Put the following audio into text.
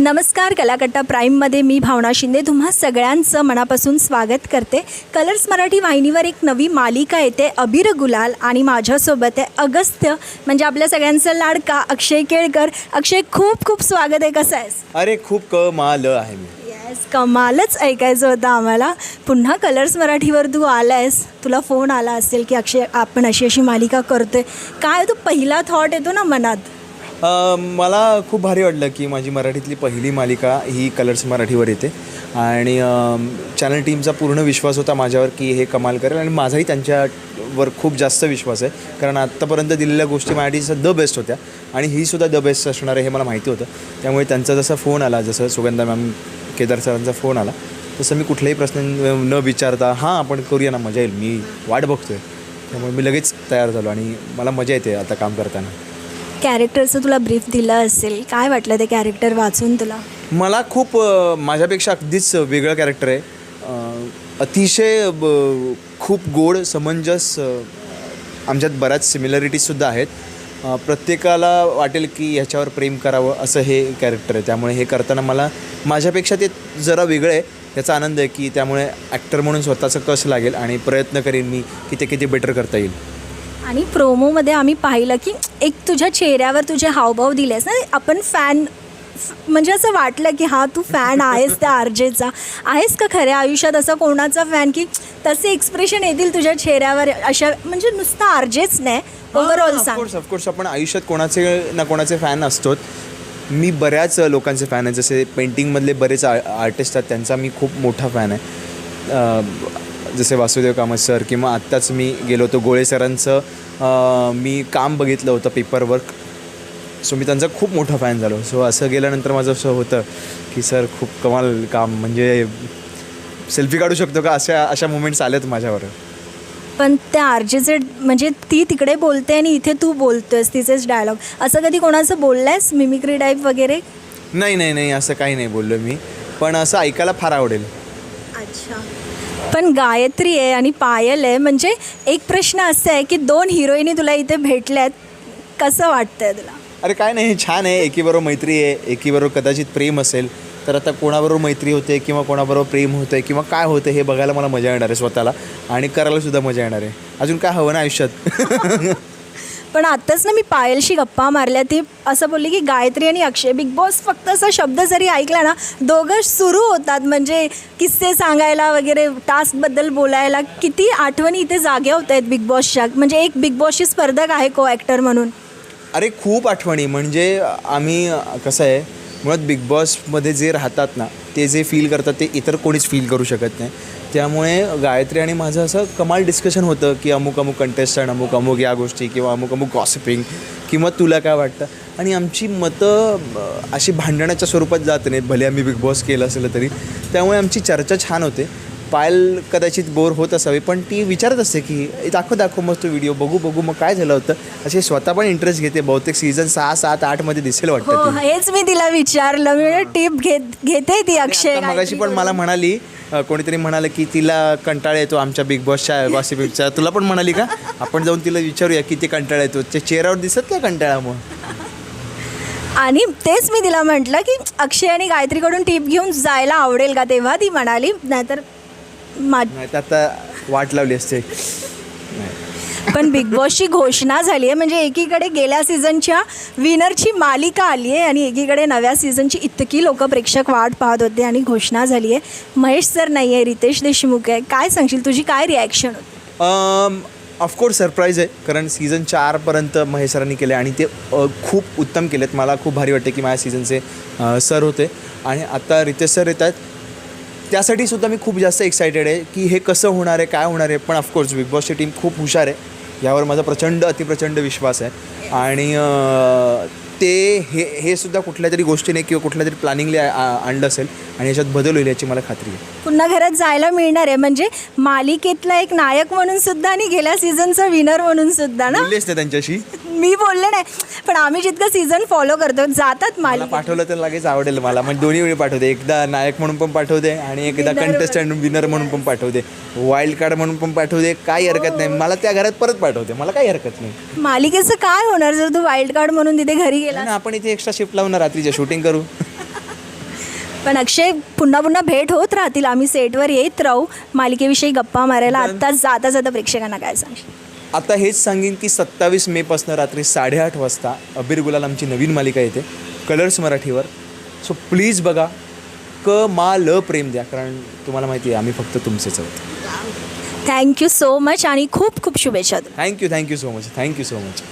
नमस्कार कलाकट्टा प्राईममध्ये मी भावना शिंदे तुम्हा सगळ्यांचं मनापासून स्वागत करते. कलर्स मराठी वाहिनीवर एक नवी मालिका येते अबीर गुलाल आणि माझ्यासोबत आहे अगस्त्य म्हणजे आपल्या सगळ्यांचा लाडका अक्षय केळकर. अक्षय खूप खूप स्वागत आहे. कसं आहेस? अरे खूप कमाल आहे मी. येस कमालच ऐकायचं होतं आम्हाला. पुन्हा कलर्स मराठीवर तू आलायस. तुला फोन आला असेल की अक्षय आपण अशी अशी मालिका करतोय. काय तो पहिला थॉट येतो ना मनात? मला खूप भारी वाटलं की माझी मराठीतली पहिली मालिका ही कलर्स मराठीवर येते. आणि चॅनल टीमचा पूर्ण विश्वास होता माझ्यावर की हे कमाल करेल आणि माझाही त्यांच्यावर खूप जास्त विश्वास आहे. कारण आत्तापर्यंत दिलेल्या गोष्टी माझ्यासाठी द बेस्ट होत्या आणि ही सुद्धा द बेस्ट असणार आहे हे मला माहिती होतं. त्यामुळे त्यांचा जसा फोन आला जसं सुगंधा मॅम केदार सरांचा फोन आला तसं मी कुठलाही प्रश्न न विचारता हां आपण करूया ना मजा येईल. मी वाट बघतो आहे त्यामुळे मी लगेच तयार झालो आणि मला मजा येते आता काम करताना. कॅरेक्टरचं तुला ब्रीफ दिलं असेल काय वाटलं ते कॅरेक्टर वाचून तुला? मला खूप माझ्यापेक्षा अगदीच वेगळं कॅरेक्टर आहे. अतिशय ब- खूप गोड समंजस आमच्यात बऱ्याच सिमिलरिटीजसुद्धा आहेत. प्रत्येकाला वाटेल की ह्याच्यावर प्रेम करावं असं हे कॅरेक्टर आहे. त्यामुळे हे करताना मला माझ्यापेक्षा ते जरा वेगळं आहे. याचा आनंद आहे की त्यामुळे ॲक्टर म्हणून स्वतःचं कस लागेल आणि प्रयत्न करेन मी की ते किती बेटर करता येईल. आणि प्रोमोमध्ये आम्ही पाहिलं की एक तुझ्या चेहऱ्यावर तुझे हावभाव दिलेस ना आपण फॅन म्हणजे असं वाटलं की हा तू फॅन आहेस त्या आरजेचा. आहेस का खऱ्या आयुष्यात? असा कोणाचा फॅन की तसे एक्सप्रेशन येतील तुझ्या चेहऱ्यावर? अशा म्हणजे नुसतं आरजेच नाही. ओव्हरऑल सांग. ऑफकोर्स ऑफकोर्स आपण आयुष्यात कोणाचे ना कोणाचे फॅन असतोच मी बऱ्याच लोकांचे फॅन आहे. जसे पेंटिंगमधले बरेच आ आर्टिस्ट आहेत त्यांचा मी खूप मोठा फॅन आहे. जसे वासुदेव कामत सर किंवा आत्ताच मी गेलो होतो गोळे सरांचं मी काम बघितलं होतं पेपर वर्क सो मी त्यांचा खूप मोठा फॅन झालो. सो असं गेल्यानंतर माझं असं होतं की सर खूप कमाल काम. म्हणजे सेल्फी काढू शकतो का? अशा अशा मुमेंट्स आल्यात माझ्यावर. पण त्या आरजेचे म्हणजे ती तिकडे बोलते आणि इथे तू बोलतोयस तिचेच डायलॉग असं कधी कोणाचं बोललंयस? मिमिक्री टाईप वगैरे? नाही नाही नाही. असं काही नाही बोललो मी. पण असं ऐकायला फार आवडेल. अच्छा. पण गायत्री आहे आणि पायल आहे. म्हणजे एक प्रश्न असा आहे की दोन हिरोईनी तुला इथे भेटल्यात कसं वाटतंय तुला? अरे काय नाही छान आहे. एकीबरोबर मैत्री आहे एकीबरोबर कदाचित प्रेम असेल तर आता कोणाबरोबर मैत्री होते किंवा कोणाबरोबर प्रेम होते किंवा काय होतं हे बघायला मला मजा येणार आहे स्वतःला आणि करायला सुद्धा मजा येणार आहे. अजून काय हवं ना आयुष्यात? पण आत्ताच ना मी पायलशी गप्पा मारल्या ती असं बोलली की गायत्री आणि अक्षय बिग बॉस फक्त असा शब्द जरी ऐकला ना दोघं सुरू होतात. म्हणजे किस्से सांगायला वगैरे टास्कबद्दल बोलायला किती आठवणी इथे जाग्या होत आहेत बिग बॉसच्या. म्हणजे एक बिग बॉसची स्पर्धक आहे को ॲक्टर म्हणून. अरे खूप आठवणी. म्हणजे आम्ही कसं आहे मुळात बिग बॉसमध्ये जे राहतात ना ते जे फील करतात ते इतर कोणीच फील करू शकत नाही. त्यामुळे गायत्री आणि माझं असं कमाल डिस्कशन होतं की अमुक अमुक कंटेस्टंट अमुक अमुक या गोष्टी किंवा अमुक अमुक गॉसिपिंग किंवा तुला काय वाटतं? आणि आमची मतं अशी भांडणाच्या स्वरूपात जात नाहीत भले आम्ही बिग बॉस केलं असलं तरी. त्यामुळे आमची चर्चा छान होते. पायल कदाचित बोर होत असावी पण ती विचारत असते की "ए, दाखव दाखव मग तो व्हिडिओ बघू बघू मग काय झालं होतं? असे स्वतः पण इंटरेस्ट घेते बहुतेक सीझन सहा सात आठमध्ये दिसेल हो वाटतं ती. हेच मी तिला विचारलं मी टिप घेत घेते ती अक्षय आता मगाशी पण मला म्हणाली अ, कोणीतरी म्हणालं की तिला कंटाळा येतो आमच्या बिग बॉसच्या गॉसिपिंगच्या तुला पण म्हणाली का? आपण जाऊन तिला विचारूया किती कंटाळा येतो. त्या चेहऱ्यावर दिसत काय कंटाळा मग आणि तेच मी तिला म्हटलं की अक्षय आणि गायत्रीकडून टिप घेऊन जायला आवडेल का? तेव्हा ती म्हणाली नाहीतर मा नाही तर आता वाट लावली असते. पण बिग बॉसची घोषणा झाली आहे. म्हणजे एकीकडे गेल्या सीझनच्या विनरची मालिका आली आहे आणि एकीकडे नव्या सीझनची इतकी लोक प्रेक्षक वाट पाहत होते आणि घोषणा झाली आहे. महेश सर नाही आहे रितेश देशमुख आहे. काय सांगशील? तुझी काय रिॲक्शन होती? ऑफकोर्स सरप्राईज आहे. कारण सीझन चारपर्यंत महेश सरांनी केले आणि ते अ, खूप उत्तम केलेत. मला खूप भारी वाटते की माझ्या सीझनचे सर होते. आणि आता रितेश सर येत आहेत त्यासाठी सुद्धा मी खूप जास्त एक्सायटेड आहे की हे कसं होणार आहे काय होणार आहे. पण ऑफकोर्स बिग बॉसची टीम खूप हुशार आहे. यावर माझा प्रचंड अतिप्रचंड विश्वास आहे. आणि ते हे हे सुद्धा कुठल्या तरी गोष्टीने किंवा कुठल्या तरी प्लॅनिंगले आणलं असेल आणि याच्यात बदल होईल याची मला खात्री आहे. पुन्हा घरात जायला मिळणार आहे. म्हणजे मालिकेतला एक नायक म्हणून सुद्धा आणि गेल्या सीझनचा विनर म्हणून सुद्धा ना? त्यांच्याशी. मी बोलले नाही पण आम्ही जितकं सीझन फॉलो करतो जातात मला पाठवलं तर लगेच आवडेल मला. म्हणजे दोन्ही वेळी पाठवते. एकदा नायक म्हणून पण पाठवते आणि एकदा कंटेस्टंट विनर म्हणून. पण पाठवते. वाईल्ड कार्ड म्हणून पण पाठवते. काही हरकत नाही. मला त्या घरात परत पाठवते. मला काही हरकत नाही. मालिकेचं काय होणार? जर तू वाईल्ड कार्ड म्हणून तिथे घरी गेला आणि आपण इथे एक्स्ट्रा शिफ्ट लावून रात्रीच्या शूटिंग करू. पण अक्षय पुन्हा पुन्हा भेट होत राहतील. आम्ही सेटवर येत राहू. मालिकेविषयी गप्पा मारायला. आत्ताच जाता जाता प्रेक्षकांना काय सांगशील? आता हेच सांगेन की सत्तावीस मेपासून रात्री साडेआठ वाजता अबीर गुलाल आमची नवीन मालिका येते कलर्स मराठीवर. सो प्लीज बघा क मा ल प्रेम द्या कारण तुम्हाला माहिती आहे आम्ही फक्त तुमचेच आहोत. थँक्यू सो मच आणि खूप खूप शुभेच्छा. Thank you thank you so much thank you so much